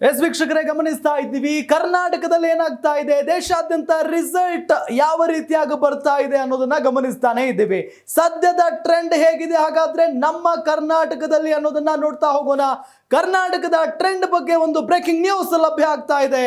S ವೀಕ್ಷಕರೇ, ಗಮನಿಸ್ತಾ ಇದ್ದೀವಿ. ಕರ್ನಾಟಕದಲ್ಲಿ ಏನಾಗ್ತಾ ಇದೆ? ದೇಶಾದ್ಯಂತ ರಿಸಲ್ಟ್ ಯಾವ ರೀತಿಯಾಗಿ ಬರ್ತಾ ಇದೆ ಅನ್ನೋದನ್ನ ಗಮನಿಸ್ತಾನೆ ಇದ್ದೀವಿ. ಸದ್ಯದ ಟ್ರೆಂಡ್ ಹೇಗಿದೆ? ಹಾಗಾದ್ರೆ ನಮ್ಮ ಕರ್ನಾಟಕದಲ್ಲಿ ಅನ್ನೋದನ್ನ ನೋಡ್ತಾ ಹೋಗೋಣ. ಕರ್ನಾಟಕದ ಟ್ರೆಂಡ್ ಬಗ್ಗೆ ಒಂದು ಬ್ರೇಕಿಂಗ್ ನ್ಯೂಸ್ ಲಭ್ಯ ಆಗ್ತಾ ಇದೆ.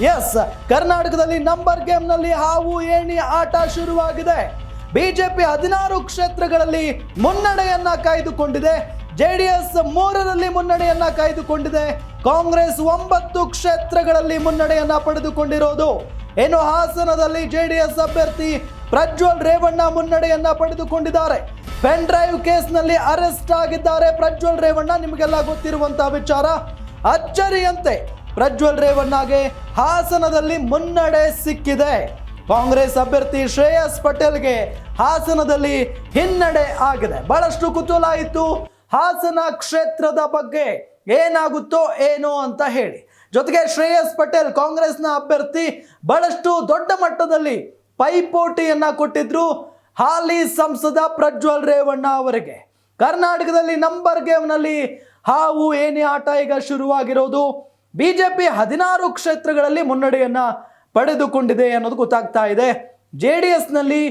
ಎಸ್ ಕರ್ನಾಟಕದಲ್ಲಿ ನಂಬರ್ ಗೇಮ್ನಲ್ಲಿ ಹಾವು, ಏಣಿ, ಆಟ ಶುರುವಾಗಿದೆ. ಬಿಜೆಪಿ ಹದಿನಾರು ಕ್ಷೇತ್ರಗಳಲ್ಲಿ ಮುನ್ನಡೆಯನ್ನ ಕಾಯ್ದುಕೊಂಡಿದೆ. ಜೆಡಿಎಸ್ ಮೂರರಲ್ಲಿ ಮುನ್ನಡೆಯನ್ನ ಕಾಯ್ದುಕೊಂಡಿದೆ. ಕಾಂಗ್ರೆಸ್ ಒಂಬತ್ತು ಕ್ಷೇತ್ರಗಳಲ್ಲಿ ಮುನ್ನಡೆಯನ್ನ ಪಡೆದುಕೊಂಡಿರೋದು. ಇನ್ನು ಹಾಸನದಲ್ಲಿ ಜೆಡಿಎಸ್ ಅಭ್ಯರ್ಥಿ ಪ್ರಜ್ವಲ್ ರೇವಣ್ಣ ಮುನ್ನಡೆಯನ್ನ ಪಡೆದುಕೊಂಡಿದ್ದಾರೆ. ಪೆನ್ ಡ್ರೈವ್ ಕೇಸ್ನಲ್ಲಿ ಅರೆಸ್ಟ್ ಆಗಿದ್ದಾರೆ ಪ್ರಜ್ವಲ್ ರೇವಣ್ಣ. ನಿಮಗೆಲ್ಲ ಗೊತ್ತಿರುವಂತಹ ವಿಚಾರ ಅಚ್ಚರಿಯಂತೆ. ಪ್ರಜ್ವಲ್ ರೇವಣ್ಣಗೆ ಹಾಸನದಲ್ಲಿ ಮುನ್ನಡೆ ಸಿಕ್ಕಿದೆ. ಕಾಂಗ್ರೆಸ್ ಅಭ್ಯರ್ಥಿ ಶ್ರೇಯಸ್ ಪಟೇಲ್ಗೆ ಹಾಸನದಲ್ಲಿ ಹಿನ್ನಡೆ ಆಗಿದೆ. ಬಹಳಷ್ಟು ಕುತೂಹಲ ಇತ್ತು. ಹಾಸನ ಕ್ಷೇತ್ರದ ಬಗ್ಗೆ ಏನಾಗುತ್ತೋ ಏನೋ ಅಂತ ಹೇಳಿ. ಜೊತೆಗೆ ಶ್ರೇಯಸ್ ಪಟೇಲ್ ಕಾಂಗ್ರೆಸ್ನ ಅಭ್ಯರ್ಥಿ ಬಹಳಷ್ಟು ದೊಡ್ಡ ಮಟ್ಟದಲ್ಲಿ ಪೈಪೋಟಿಯನ್ನ ಕೊಟ್ಟಿದ್ರು ಹಾಲಿ ಸಂಸದ ಪ್ರಜ್ವಲ್ ರೇವಣ್ಣ ಅವರಿಗೆ. ಕರ್ನಾಟಕದಲ್ಲಿ ನಂಬರ್ ಗೇಮ್ನಲ್ಲಿ ಹಾವು ಏನೇ ಆಟ ಈಗ ಶುರುವಾಗಿರೋದು? ಬಿಜೆಪಿ ಹದಿನಾರು ಕ್ಷೇತ್ರಗಳಲ್ಲಿ ಮುನ್ನಡೆಯನ್ನ ಪಡೆದುಕೊಂಡಿದೆ ಅನ್ನೋದು ಗೊತ್ತಾಗ್ತಾ ಇದೆ. ಜೆ ಡಿ ಎಸ್ನಲ್ಲಿ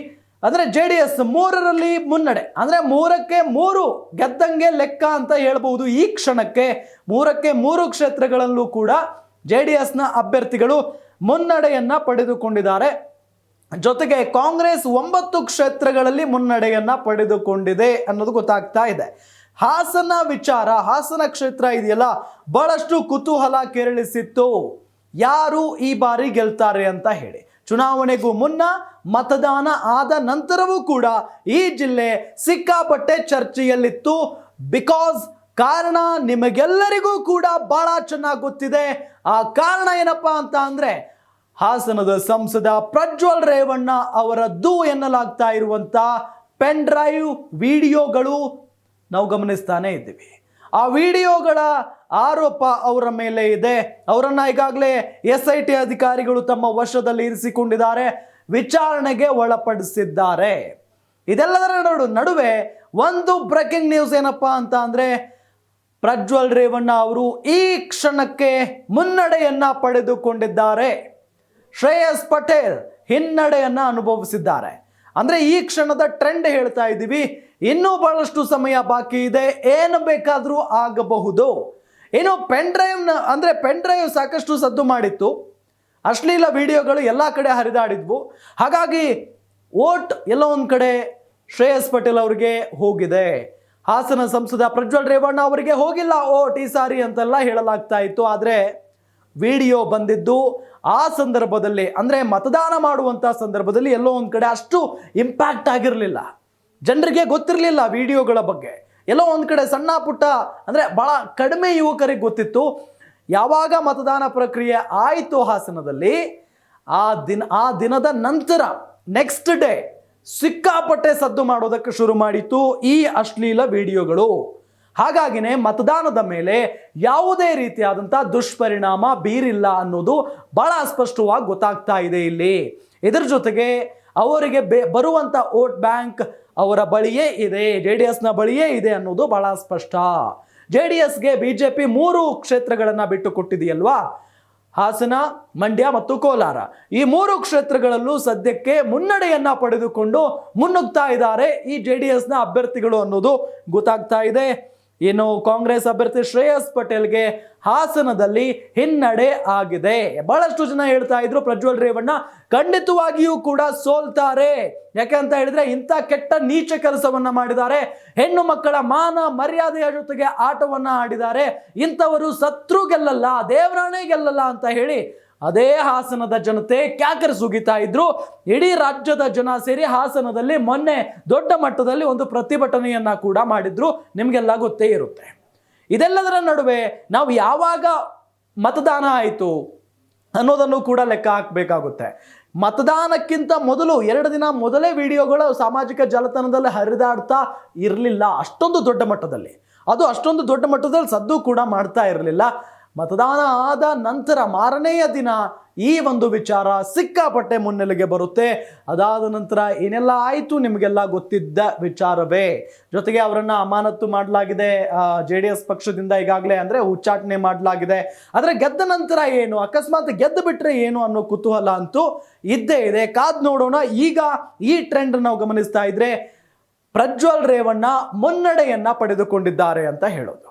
ಅಂದರೆ ಜೆ ಡಿ ಎಸ್ ಮೂರರಲ್ಲಿ ಮುನ್ನಡೆ. ಅಂದರೆ ಮೂರಕ್ಕೆ ಮೂರು ಗೆದ್ದಂಗೆ ಲೆಕ್ಕ ಅಂತ ಹೇಳ್ಬೋದು ಈ ಕ್ಷಣಕ್ಕೆ. ಮೂರಕ್ಕೆ ಮೂರು ಕ್ಷೇತ್ರಗಳಲ್ಲೂ ಕೂಡ ಜೆ ಡಿ ಎಸ್ನ ಅಭ್ಯರ್ಥಿಗಳು ಮುನ್ನಡೆಯನ್ನ ಪಡೆದುಕೊಂಡಿದ್ದಾರೆ. ಜೊತೆಗೆ ಕಾಂಗ್ರೆಸ್ ಒಂಬತ್ತು ಕ್ಷೇತ್ರಗಳಲ್ಲಿ ಮುನ್ನಡೆಯನ್ನ ಪಡೆದುಕೊಂಡಿದೆ ಅನ್ನೋದು ಗೊತ್ತಾಗ್ತಾ ಇದೆ. ಹಾಸನ ವಿಚಾರ, ಹಾಸನ ಕ್ಷೇತ್ರ ಇದೆಯಲ್ಲ, ಬಹಳಷ್ಟು ಕುತೂಹಲ ಕೆರಳಿಸಿತ್ತು. ಯಾರು ಈ ಬಾರಿ ಗೆಲ್ತಾರೆ ಅಂತ ಹೇಳಿ. ಚುನಾವಣೆಗೂ ಮುನ್ನ ಮತದಾನ ಆದ ನಂತರವೂ ಕೂಡ ಈ ಜಿಲ್ಲೆ ಸಿಕ್ಕಾಪಟ್ಟೆ ಚರ್ಚೆಯಲ್ಲಿತ್ತು. ಬಿಕಾಸ್ ಕಾರಣ ನಿಮಗೆಲ್ಲರಿಗೂ ಕೂಡ ಬಹಳ ಚೆನ್ನಾಗಿ ಗೊತ್ತಿದೆ. ಆ ಕಾರಣ ಏನಪ್ಪಾ ಅಂತ ಅಂದ್ರೆ, ಹಾಸನದ ಸಂಸದ ಪ್ರಜ್ವಲ್ ರೇವಣ್ಣ ಅವರದ್ದು ಎನ್ನಲಾಗ್ತಾ ಇರುವಂತ ಪೆನ್ ಡ್ರೈವ್ ವಿಡಿಯೋಗಳು ನಾವು ಗಮನಿಸ್ತಾನೇ ಇದ್ದೀವಿ. ಆ ವಿಡಿಯೋಗಳ ಆರೋಪ ಅವರ ಮೇಲೆ ಇದೆ. ಅವರನ್ನು ಈಗಾಗಲೇ ಎಸ್ ಐ ಟಿ ಅಧಿಕಾರಿಗಳು ತಮ್ಮ ವಶದಲ್ಲಿ ಇರಿಸಿಕೊಂಡಿದ್ದಾರೆ. ವಿಚಾರಣೆಗೆ ಒಳಪಡಿಸಿದ್ದಾರೆ. ಇದೆಲ್ಲದರ ನಡು, ನಡುವೆ ಒಂದು ಬ್ರೇಕಿಂಗ್ ನ್ಯೂಸ್ ಏನಪ್ಪ ಅಂತ ಅಂದರೆ, ಪ್ರಜ್ವಲ್ ರೇವಣ್ಣ ಅವರು ಈ ಕ್ಷಣಕ್ಕೆ ಮುನ್ನಡೆಯನ್ನ ಪಡೆದುಕೊಂಡಿದ್ದಾರೆ. ಶ್ರೇಯಸ್ ಪಟೇಲ್ ಹಿನ್ನಡೆಯನ್ನ ಅನುಭವಿಸಿದ್ದಾರೆ. ಅಂದ್ರೆ ಈ ಕ್ಷಣದ ಟ್ರೆಂಡ್ ಹೇಳ್ತಾ ಇದ್ದೀವಿ. ಇನ್ನೂ ಬಹಳಷ್ಟು ಸಮಯ ಬಾಕಿ ಇದೆ. ಏನು ಬೇಕಾದರೂ ಆಗಬಹುದು. ಏನು ಪೆನ್ ಡ್ರೈವ್ನ ಅಂದರೆ ಪೆನ್ ಡ್ರೈವ್ ಸಾಕಷ್ಟು ಸದ್ದು ಮಾಡಿತ್ತು. ಅಶ್ಲೀಲ ವಿಡಿಯೋಗಳು ಎಲ್ಲ ಕಡೆ ಹರಿದಾಡಿದ್ವು. ಹಾಗಾಗಿ ಓಟ್ ಎಲ್ಲ ಒಂದು ಕಡೆ ಶ್ರೇಯಸ್ ಪಟೇಲ್ ಅವರಿಗೆ ಹೋಗಿದೆ. ಹಾಸನ ಸಂಸದ ಪ್ರಜ್ವಲ್ ರೇವಣ್ಣ ಅವರಿಗೆ ಹೋಗಿಲ್ಲ. ಓಟ್ ಈ ಸಾರಿ ಅಂತೆಲ್ಲ ಹೇಳಲಾಗ್ತಾ ಇತ್ತು. ಆದರೆ ವಿಡಿಯೋ ಬಂದಿದ್ದು ಆ ಸಂದರ್ಭದಲ್ಲಿ, ಅಂದರೆ ಮತದಾನ ಮಾಡುವಂಥ ಸಂದರ್ಭದಲ್ಲಿ ಎಲ್ಲೋ ಒಂದು ಕಡೆ ಅಷ್ಟು ಇಂಪ್ಯಾಕ್ಟ್ ಆಗಿರಲಿಲ್ಲ. ಜನರಿಗೆ ಗೊತ್ತಿರಲಿಲ್ಲ ವಿಡಿಯೋಗಳ ಬಗ್ಗೆ. ಎಲ್ಲೋ ಒಂದು ಕಡೆ ಸಣ್ಣ ಪುಟ್ಟ, ಅಂದರೆ ಭಾಳ ಕಡಿಮೆ ಯುವಕರಿಗೆ ಗೊತ್ತಿತ್ತು. ಯಾವಾಗ ಮತದಾನ ಪ್ರಕ್ರಿಯೆ ಆಯಿತು ಹಾಸನದಲ್ಲಿ, ಆ ದಿನ, ಆ ದಿನದ ನಂತರ ನೆಕ್ಸ್ಟ್ ಡೇ ಸಿಕ್ಕಾಪಟ್ಟೆ ಸದ್ದು ಮಾಡೋದಕ್ಕೆ ಶುರು ಮಾಡಿತ್ತು ಈ ಅಶ್ಲೀಲ ವಿಡಿಯೋಗಳು. ಹಾಗಾಗಿನೇ ಮತದಾನದ ಮೇಲೆ ಯಾವುದೇ ರೀತಿಯಾದಂಥ ದುಷ್ಪರಿಣಾಮ ಬೀರಿಲ್ಲ ಅನ್ನೋದು ಬಹಳ ಸ್ಪಷ್ಟವಾಗಿ ಗೊತ್ತಾಗ್ತಾ ಇದೆ ಇಲ್ಲಿ. ಇದರ ಜೊತೆಗೆ ಅವರಿಗೆ ಬೆ ಬರುವಂಥ ವೋಟ್ ಬ್ಯಾಂಕ್ ಅವರ ಬಳಿಯೇ ಇದೆ, ಜೆ ಡಿ ಎಸ್ನ ಬಳಿಯೇ ಇದೆ ಅನ್ನೋದು ಬಹಳ ಸ್ಪಷ್ಟ. ಜೆ ಡಿ ಎಸ್ಗೆ ಬಿ ಜೆ ಪಿ ಮೂರು ಕ್ಷೇತ್ರಗಳನ್ನು ಬಿಟ್ಟು ಕೊಟ್ಟಿದೆಯಲ್ವಾ ಹಾಸನ, ಮಂಡ್ಯ ಮತ್ತು ಕೋಲಾರ. ಈ ಮೂರು ಕ್ಷೇತ್ರಗಳಲ್ಲೂ ಸದ್ಯಕ್ಕೆ ಮುನ್ನಡೆಯನ್ನ ಪಡೆದುಕೊಂಡು ಮುನ್ನುಗ್ತಾ ಇದ್ದಾರೆ ಈ ಜೆ ಡಿ ಎಸ್ನ ಅಭ್ಯರ್ಥಿಗಳು ಅನ್ನೋದು ಗೊತ್ತಾಗ್ತಾ ಇದೆ. ಇನ್ನು ಕಾಂಗ್ರೆಸ್ ಅಭ್ಯರ್ಥಿ ಶ್ರೇಯಸ್ ಪಟೇಲ್ಗೆ ಹಾಸನದಲ್ಲಿ ಹಿನ್ನಡೆ ಆಗಿದೆ. ಬಹಳಷ್ಟು ಜನ ಹೇಳ್ತಾ ಇದ್ರು ಪ್ರಜ್ವಲ್ ರೇವಣ್ಣ, ಖಂಡಿತವಾಗಿಯೂ ಕೂಡ ಸೋಲ್ತಾರೆ. ಯಾಕೆ ಅಂತ ಹೇಳಿದ್ರೆ ಇಂಥ ಕೆಟ್ಟ ನೀಚ ಕೆಲಸವನ್ನ ಮಾಡಿದ್ದಾರೆ. ಹೆಣ್ಣು ಮಕ್ಕಳ ಮಾನ ಮರ್ಯಾದೆಯ ಜೊತೆಗೆ ಆಟವನ್ನ ಆಡಿದ್ದಾರೆ. ಇಂಥವರು ಸತ್ರು ಗೆಲ್ಲಲ್ಲ, ದೇವರಾಣೆ ಗೆಲ್ಲಲ್ಲ ಅಂತ ಹೇಳಿ ಅದೇ ಹಾಸನದ ಜನತೆ ಕ್ಯಾಕರ್ ಸುಗಿತಾ ಇದ್ರು. ಇಡೀ ರಾಜ್ಯದ ಜನ ಸೇರಿ ಹಾಸನದಲ್ಲಿ ಮೊನ್ನೆ ದೊಡ್ಡ ಮಟ್ಟದಲ್ಲಿ ಒಂದು ಪ್ರತಿಭಟನೆಯನ್ನ ಕೂಡ ಮಾಡಿದ್ರು. ನಿಮಗೆಲ್ಲ ಗೊತ್ತೇ ಇರುತ್ತೆ. ಇದೆಲ್ಲದರ ನಡುವೆ ನಾವು ಯಾವಾಗ ಮತದಾನ ಆಯಿತು ಅನ್ನೋದನ್ನು ಕೂಡ ಲೆಕ್ಕ ಹಾಕಬೇಕಾಗುತ್ತೆ. ಮತದಾನಕ್ಕಿಂತ ಮೊದಲು ಎರಡು ದಿನ ಮೊದಲೇ ವಿಡಿಯೋಗಳು ಸಾಮಾಜಿಕ ಜಾಲತಾಣದಲ್ಲಿ ಹರಿದಾಡ್ತಾ ಇರಲಿಲ್ಲ ಅಷ್ಟೊಂದು ದೊಡ್ಡ ಮಟ್ಟದಲ್ಲಿ. ಅದು ಅಷ್ಟೊಂದು ದೊಡ್ಡ ಮಟ್ಟದಲ್ಲಿ ಸದ್ದು ಕೂಡ ಮಾಡ್ತಾ ಇರಲಿಲ್ಲ. ಮತದಾನ ಆದ ನಂತರ ಮಾರನೆಯ ದಿನ ಈ ಒಂದು ವಿಚಾರ ಸಿಕ್ಕಾಪಟ್ಟೆ ಮುನ್ನೆಲೆಗೆ ಬರುತ್ತೆ. ಅದಾದ ನಂತರ ಏನೆಲ್ಲ ಆಯಿತು ನಿಮಗೆಲ್ಲ ಗೊತ್ತಿದ್ದ ವಿಚಾರವೇ? ಜೊತೆಗೆ ಅವರನ್ನು ಅಮಾನತ್ತು ಮಾಡಲಾಗಿದೆ. ಜೆ ಡಿ ಎಸ್ ಪಕ್ಷದಿಂದ ಈಗಾಗಲೇ ಅಂದರೆ ಉಚ್ಚಾಟನೆ ಮಾಡಲಾಗಿದೆ. ಆದರೆ ಗೆದ್ದ ನಂತರ ಏನು? ಅಕಸ್ಮಾತ್ ಗೆದ್ದು ಬಿಟ್ಟರೆ ಏನು ಅನ್ನೋ ಕುತೂಹಲ ಅಂತೂ ಇದ್ದೇ ಇದೆ. ಕಾದ್ ನೋಡೋಣ. ಈಗ ಈ ಟ್ರೆಂಡ್ ನಾವು ಗಮನಿಸ್ತಾ ಇದ್ರೆ ಪ್ರಜ್ವಲ್ ರೇವಣ್ಣ ಮುನ್ನಡೆಯನ್ನ ಪಡೆದುಕೊಂಡಿದ್ದಾರೆ ಅಂತ ಹೇಳೋದು.